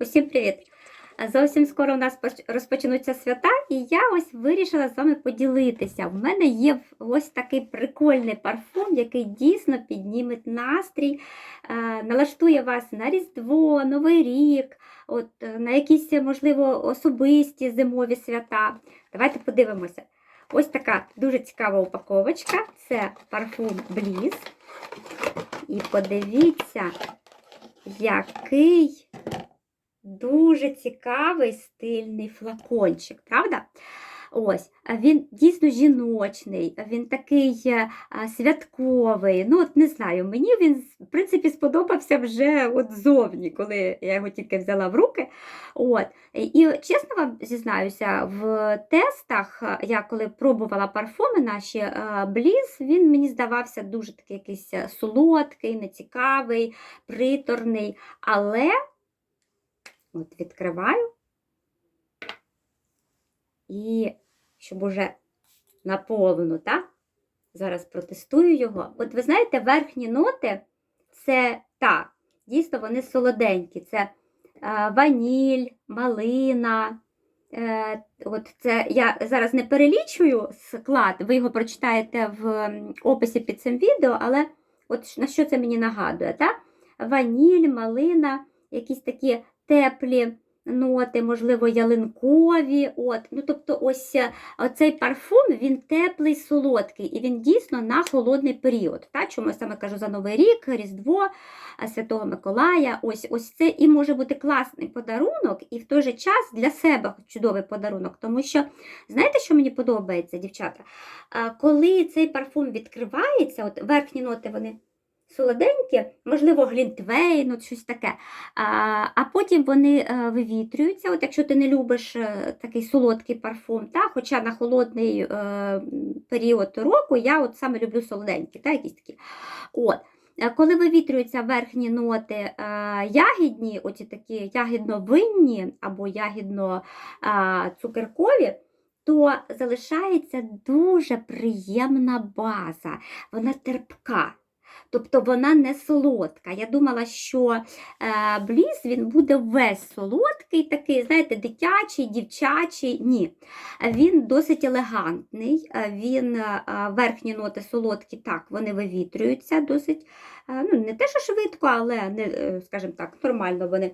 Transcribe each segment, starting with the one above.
Усім привіт! Зовсім скоро у нас розпочнуться свята, і я ось вирішила з вами поділитися. У мене є ось такий прикольний парфум, який дійсно підніме настрій, е, налаштує вас на Різдво, Новий рік, от, е, на якісь, можливо, особисті зимові свята. Давайте подивимося. Ось така дуже цікава упаковочка. Це парфум Bliss. І подивіться, який дуже цікавий стильний флакончик, правда? Ось, він дійсно жіночний, він такий е, святковий. Ну, от не знаю, мені він, в принципі, сподобався вже от зовні, коли я його тільки взяла в руки. От. І чесно вам зізнаюся, в тестах е, я коли пробувала парфуми наші е, Бліз, він мені здавався дуже такий якийсь солодкий, нецікавий, приторний. Але От відкриваю. І щоб уже наповну, так? Зараз протестую його. От ви знаєте, верхні ноти це так, дійсно вони солоденькі. Це е, ваніль, малина. Е, от це Я зараз не перелічую склад, ви його прочитаєте в описі під цим відео, але от на що це мені нагадує? Так? Ваніль, малина, якісь такі теплі ноти, можливо, ялинкові. От. Ну, Тобто, ось е, цей парфум він теплий, солодкий, і він дійсно на холодний період. Та? Чому я саме кажу за Новий рік, Різдво, е, Святого Миколая. Ось ось це і може бути класний подарунок, і в той же час для себе чудовий подарунок. Тому що, знаєте, що мені подобається, дівчата? Е, Коли цей парфум відкривається, от верхні ноти вони солоденькі, можливо, глінтвейн, от щось таке. А а потім вони е, вивітрюються. От Якщо ти не любиш е, такий солодкий парфум, та, хоча на холодний е, період року я от саме люблю солоденькі, та, якісь такі. От. Е, Коли вивітрюються верхні ноти ягідні, оці такі ягідно-винні або ягідно-цукеркові, то залишається дуже приємна база, вона терпка. Тобто вона не солодка. Я думала, що е, бліз він буде весь солодкий, такий, знаєте, дитячий, дівчачий. Ні. Він досить елегантний, е, він е, верхні ноти солодкі, так, вони вивітрюються досить, ну, не те, що швидко, але, не, скажімо так, нормально вони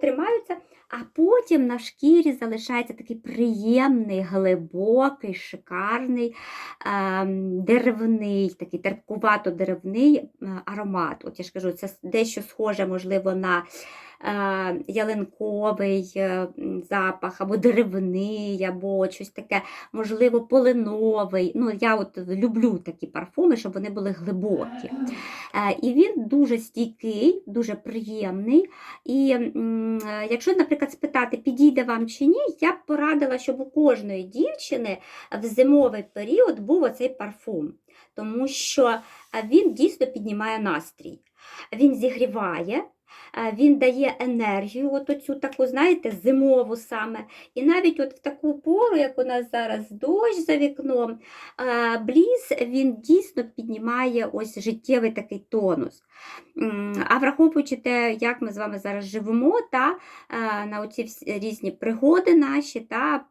тримаються. А потім на шкірі залишається такий приємний, глибокий, шикарний ем, деревний, такий терпкувато-деревний е, аромат. От я ж кажу, це дещо схоже, можливо, на ялинковий е, запах, або деревний, або щось таке, можливо, полиновий. Ну, Я от люблю такі парфуми, щоб вони були глибокі. Е, І він дуже стійкий, дуже приємний. І е, якщо, наприклад, спитати, підійде вам чи ні, я б порадила, щоб у кожної дівчини в зимовий період був оцей парфум, тому що е, він дійсно піднімає настрій. Він зігріває, е, він дає енергію, от оцю таку, знаєте, зимову саме. І навіть от в таку пору, як у нас зараз дощ за вікном, е, бліз він дійсно піднімає ось життєвий такий тонус. А враховуючи те, як ми з вами зараз живемо, та е, на оці різні пригоди наші, та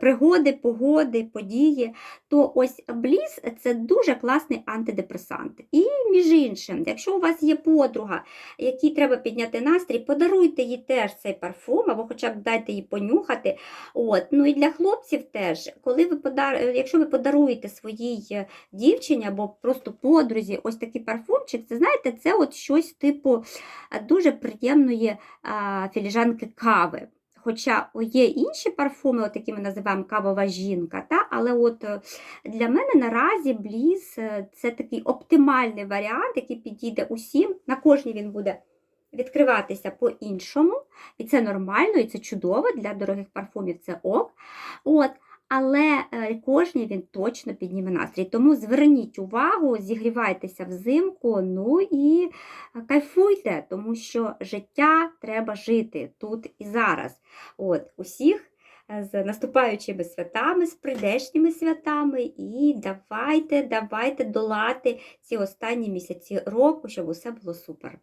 пригоди, погоди, події, то ось бліз це дуже класний антидепресант. І між іншим, якщо у вас є подруга, якій треба підняти настрій, подаруйте їй теж цей парфум, або хоча б дайте їй понюхати. От. Ну і для хлопців теж, коли ви подар... якщо ви подаруєте своїй е, дівчині або просто подрузі ось такий парфумчик, це знаєте, це от щось типу е, дуже приємної філіжанки кави. Хоча є інші парфуми, от які ми називаємо кавова жінка, та? але от е, для мене наразі бліз е, це такий оптимальний варіант, який підійде усім. На кожній він буде відкриватися по-іншому, і це нормально, і це чудово для дорогих парфумів це ок. От. Але е, кожній він точно підніме настрій. Тому зверніть увагу, зігрівайтеся взимку, ну і кайфуйте, тому що життя треба жити тут і зараз. От, Усіх е, з наступаючими святами, з прийдешніми святами, і давайте, давайте долати ці останні місяці року, щоб усе було супер.